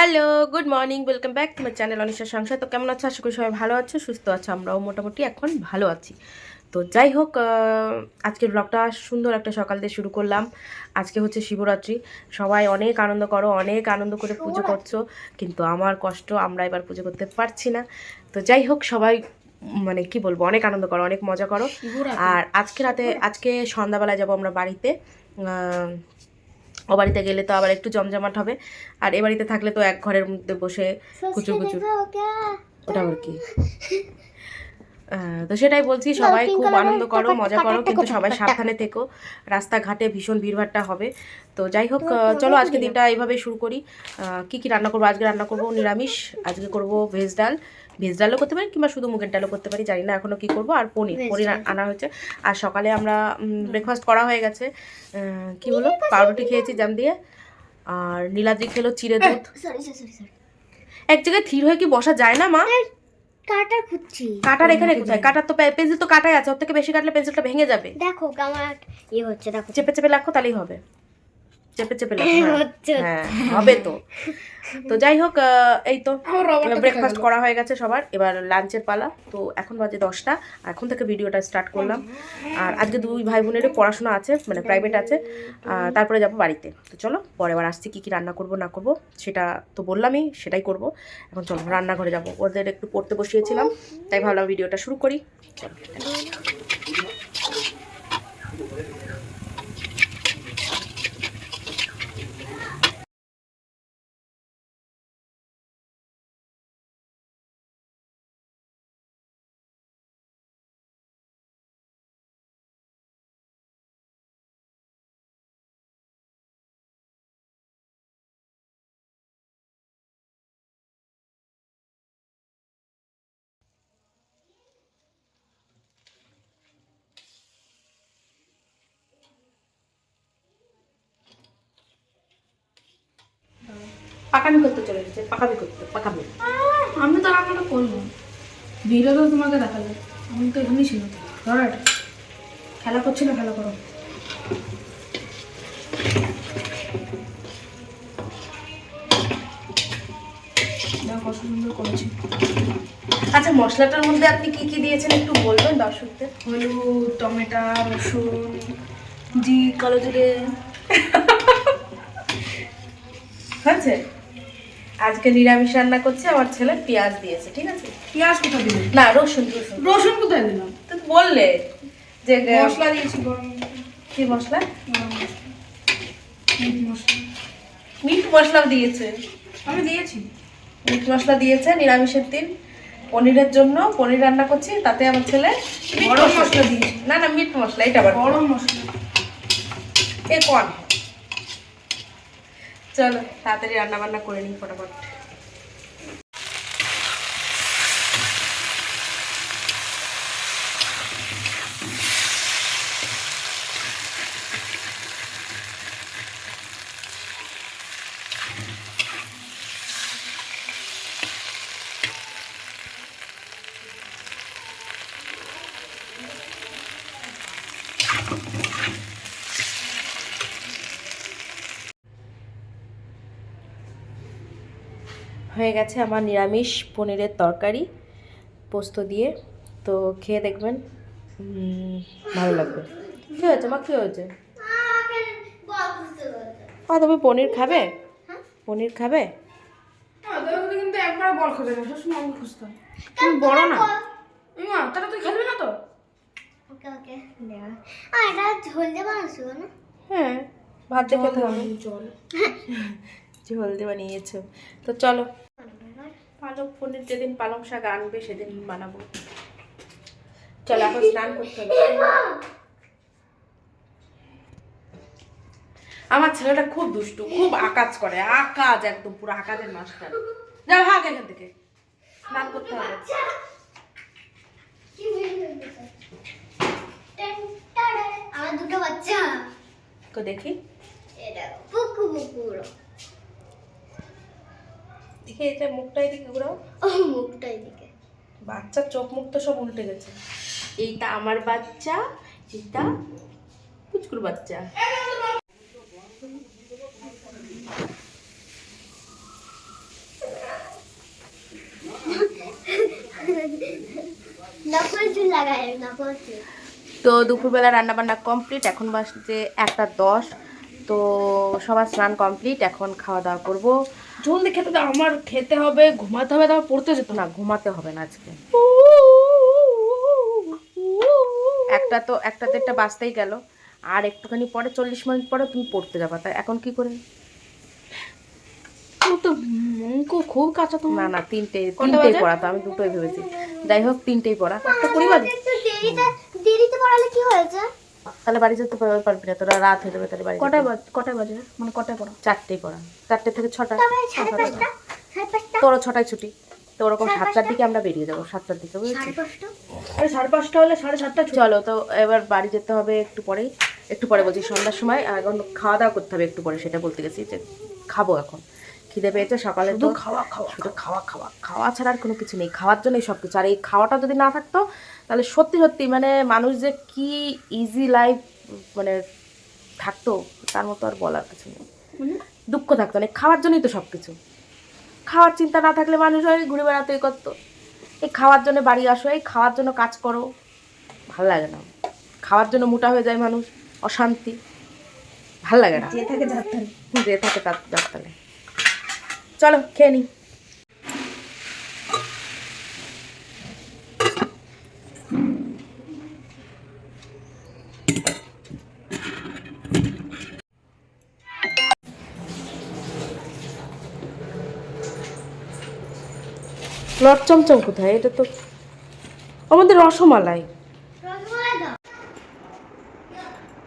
Hello good morning welcome back তোমার channel অনিশার সংসার। তো কেমন আছো? আশা করি সবাই ভালো আছো সুস্থ আছো আমরাও মোটামুটি এখন ভালো আছি। তো যাই হোক আজকের ব্লগটা সুন্দর একটা সকাল দিয়ে শুরু করলাম। আজকে হচ্ছে শিবরাত্রি। সবাই অনেক আনন্দ করো অনেক আনন্দ করে পুজো করছ কিন্তু আমার কষ্ট আমরা এবার পুজো করতে পারছি না। তো যাই হোক সবাই মানে কি বলব অনেক আনন্দ করো অনেক মজা করো। আর আজকে রাতে আজকে সন্ধ্যাবেলায় যাব আমরা বাড়িতে। ও বাড়িতে গেলে তো আবার একটু জমজমাট হবে। আর এ বাড়িতে থাকলে তো এক ঘরের মধ্যে বসে কুচুর কুচুর। ওটা আবার কি? তো সেটাই বলছি সবাই খুব আনন্দ করো মজা করো কিন্তু সবাই সাবধানে থেকো রাস্তাঘাটে ভীষণ ভিড়ভাট্টা হবে। তো যাই হোক চলো আজকে দিনটা এইভাবে শুরু করি। কি কি রান্না করব? আজকে রান্না করব নিরামিষ আজকে করব ভেজ ডাল। ভেজ ডালও করতে পারি কিংবা শুধু মুগের ডালও করতে পারি জানি না এখনও কী করব আর পনির পনির আনা হয়েছে। আর সকালে আমরা ব্রেকফাস্ট করা হয়ে গেছে। কি হলো পাউরুটি খেয়েছি জাম দিয়ে। আর নীলাদ্রি খেলো চিড়ে দুধ। এক জায়গায় থির হয়ে কি বসা যায় না মা? কাটা খুঁজছি। কাটার এখানে কোথায়? কাটার তো পেন্সিল তো কাটাই আছে ওর থেকে বেশি কাটলে পেন্সিলটা ভেঙে যাবে। দেখো আমার ইয়ে হচ্ছে দেখো। চেপে চেপে রাখো তাহলেই হবে। চেপে চেপে হ্যাঁ। হবে তো। তো যাই হোক এই তো ব্রেকফাস্ট করা হয়ে গেছে সবার। এবার লাঞ্চের পালা। তো এখন বাজে দশটা। এখন থেকে ভিডিওটা স্টার্ট করলাম। আর আজকে দুই ভাই বোনেরও পড়াশোনা আছে মানে প্রাইভেট আছে। তারপরে যাব বাড়িতে। তো চলো পরে আবার আসছি কী কী রান্না করব না করব। সেটা তো বললামই সেটাই করব। এখন চলো রান্নাঘরে যাব। ওদের একটু পড়তে বসিয়েছিলাম। তাই ভাবলাম ভিডিওটা শুরু করি। চলো পাকামি করতে চলে গেছে পাকামি করতে পাকামি। আমি তো রান্নাটা করব। তো তোমাকে দেখাবে। আমি তো এখানেই ছিল। ধরো খেলা করছিল খেলা করো। কত সুন্দর করেছি। আচ্ছা মশলাটার মধ্যে আপনি কি কি দিয়েছেন একটু বলবেন দর্শকদের? হলুদ টমেটো রসুন জি কালো জিরে। হয়েছে? আজকে নিরামিষ রান্না করছে আমার ছেলে পেঁয়াজ দিয়েছে ঠিক আছে? পেঁয়াজ কোথায় দিলে? না রসুন রসুন। রসুন কোথায় দিলাম তো বললে যে মশলা দিয়েছি গরম কি মশলা? মশলা। মিট মশলা। মিট মশলাও দিয়েছে। আমি দিয়েছি। মিট মশলা দিয়েছে নিরামিষের দিন। পনিরের জন্য পনির রান্না করছি তাতে আমার ছেলে গরম মশলা দিয়েছে। না না মিট মশলা এটা আবার গরম মশলা। এ কন? চলো তাড়াতাড়ি রান্না বান্না করে নিই ফটাফট। হয়ে গেছে আমার নিরামিষ পনিরের তরকারি পোস্ত দিয়ে। তো খেয়ে দেখবেন ভালো লাগবে। কী হয়েছে মা? কী হয়েছে? মা তুমি পনির খাবে? পনির খাবে? কিন্তু একবার বল খোঁজে না সবসময় আঙুল খুঁজতে তুমি বড় না? ইমা তাহলে তুই খেলবি না তো? ওকে ওকে আর এটা ঝোল দিয়ে বানাচ্ছো না হ্যাঁ ভাত ঝোল দিয়ে বানিয়েছো। তো চলো। পালক পনির যেদিন পালং শাক আনবে সেদিন বানাবো। চলো এখন স্নান করতে হবে। আমার ছেলেটা খুব দুষ্টু খুব আকাজ করে আকাজ একদম পুরো আকাজের মাস্টার। যাও ভাগ এখান থেকে। স্নান করতে হবে। আমার দুটো বাচ্চা। দেখি? এটা পুকু পুকুর। এদিকে এটা মুখটা এদিকে ঘুরাও। মুখটা এদিকে। বাচ্চার চোখ মুখ তো সব উল্টে গেছে। এইটা আমার বাচ্চা এটা পুচকুর বাচ্চা। তো দুপুরবেলা রান্না বান্না কমপ্লিট এখন বাসতে একটা দশ। তো সবার স্নান কমপ্লিট এখন খাওয়া দাওয়া করব। জলদি খেতে দাও আমার খেতে হবে ঘুমাতে হবে তারপর পড়তে যেত না ঘুমাতে হবে না আজকে। একটা তো একটা দেড়টা বাজতেই গেল আর একটুখানি পরে চল্লিশ মিনিট পরে তুমি পড়তে যাবা তাই এখন কি করে? তো খুব কাঁচা তো না না তিনটে তিনটেই পড়া তো আমি দুটোই ভেবেছি। যাই হোক তিনটেই পড়া। একটা পরিবার দেরিতে পড়ালে কি হয়েছে? তাহলে বাড়ি যেতে পারবে পারবি না। তোরা রাত হয়ে যাবে তাহলে বাড়ি কটায় বাজে কটায় বাজে? মানে কটায় পড়া চারটেই পড়া চারটে থেকে ছটা। তোরও ছটায় ছুটি। তো ওরকম সাতটার দিকে আমরা বেরিয়ে যাব সাতটার দিকে বুঝেছি সাড়ে পাঁচটা? আরে সাড়ে পাঁচটা হলে সাড়ে সাতটা চলো তো এবার বাড়ি যেতে হবে একটু পরেই একটু পরে বলছি সন্ধ্যার সময় এখন খাওয়া দাওয়া করতে হবে একটু পরে সেটা বলতে গেছি যে খাব এখন। খিদে পেয়েছে সকালে তো খাওয়া খাওয়া শুধু খাওয়া খাওয়া খাওয়া। ছাড়া আর কোনো কিছু নেই খাওয়ার জন্যই সব কিছু আর এই খাওয়াটা যদি না থাকতো তাহলে সত্যি সত্যি মানে মানুষ যে কি ইজি লাইফ মানে থাকতো তার মতো আর বলার কিছু নেই। দুঃখ থাকতো না খাওয়ার জন্যই তো সব কিছু খাওয়ার চিন্তা না থাকলে মানুষ হয় ঘুরে বেড়াতেই করতো। এই খাওয়ার জন্য বাড়ি আসো এই খাওয়ার জন্য কাজ করো। ভালো লাগে না। খাওয়ার জন্য মোটা হয়ে যায় মানুষ অশান্তি। ভালো লাগে না। যে থাকে যে থাকে তার যাত্রালে চলো খেয়ে নি। লট চমচম কোথায়? এটা তো আমাদের রসমালাই?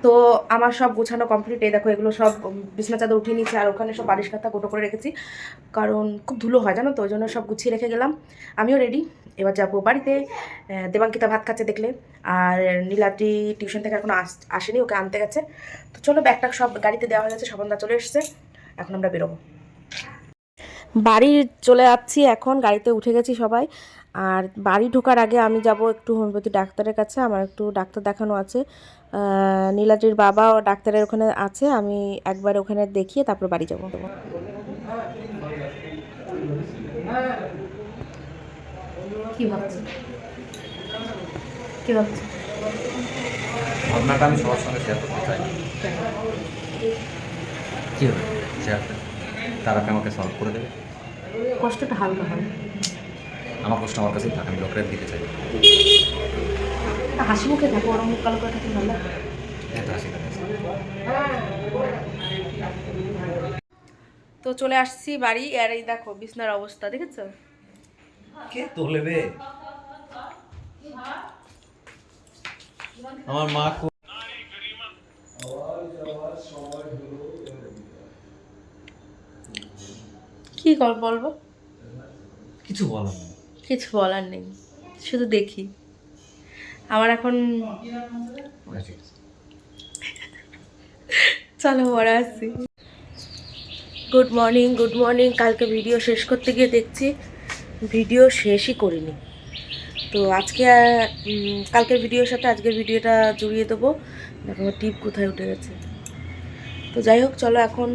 তো আমার সব গোছানো কমপ্লিট এই দেখো এগুলো সব বিছনা চাদর উঠিয়ে নিয়েছি, আর ওখানে সব বালিশ খাতা গোটো করে রেখেছি। কারণ খুব ধুলো হয়, জানো তো ওই জন্য সব গুছিয়ে রেখে গেলাম। আমিও রেডি এবার যাব বাড়িতে। দেবাঙ্কিতা ভাত খাচ্ছে দেখলে, আর নীলাদ্রি টিউশন থেকে এখনও আস, আসেনি, ওকে আনতে গেছে। তো চলো, ব্যাগটা সব গাড়িতে দেওয়া হয়ে গেছে স্বপনদা চলে এসছে, এখন আমরা বেরোবো। বাড়ি চলে যাচ্ছি এখন, গাড়িতে উঠে গেছি সবাই। আর বাড়ি ঢোকার আগে আমি যাব একটু হোমিওপ্যাথি ডাক্তারের কাছে আমার একটু ডাক্তার দেখানো আছে। নীলাদ্রির বাবাও ডাক্তারের ওখানে আছে আমি একবার ওখানে দেখিয়ে তারপর বাড়ি যাব। কি ভাবছ? কি ভাবছ? ভাবনাটা আমি সবার সঙ্গে শেয়ার করতে চাই। কী হবে? শেয়ার তারা আমাকে সলভ করে দেবে। কষ্টটা হালকা হয়। আমার প্রশ্ন আমার কাছেই থাকে আমি লোকের দিতে চাই। হাসি মুখে থাকো ওরম মুখ কালো করে থাকলে ভালো। এত হাসি তো চলে আসছি বাড়ি আর এই দেখো বিছনার অবস্থা দেখেছ? কে তোলেবে আমার মা কো- বলব? কিছু বলার কিছু বলার নেই, শুধু দেখি। আমার এখন। চলো, পরে আসছি। গুড মর্নিং গুড মর্নিং কালকে ভিডিও শেষ করতে গিয়ে দেখছি ভিডিও শেষই করিনি। তো আজকে কালকের ভিডিওর সাথে আজকের ভিডিওটা জড়িয়ে দেবো। দেখো টিপ কোথায় উঠে গেছে। তো যাই হোক, চলো এখন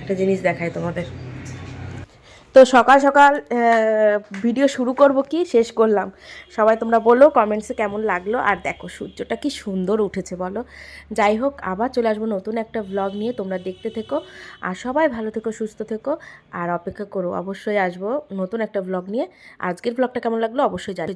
একটা জিনিস দেখাই তোমাদের। তো সকাল সকাল ভিডিও শুরু করব কি? শেষ করলাম। সবাই তোমরা বলো কমেন্টসে কেমন লাগল? আর দেখো, সূর্যটা কি সুন্দর উঠেছে বলো। যাই হোক, আবার চলে আসব নতুন একটা ব্লগ নিয়ে। তোমরা দেখতে থেকো। আর সবাই ভালো থেকো, সুস্থ থেকো। আর অপেক্ষা করো, অবশ্যই আসব নতুন একটা ব্লগ নিয়ে। আজকের ব্লগটা কেমন লাগল? অবশ্যই জানি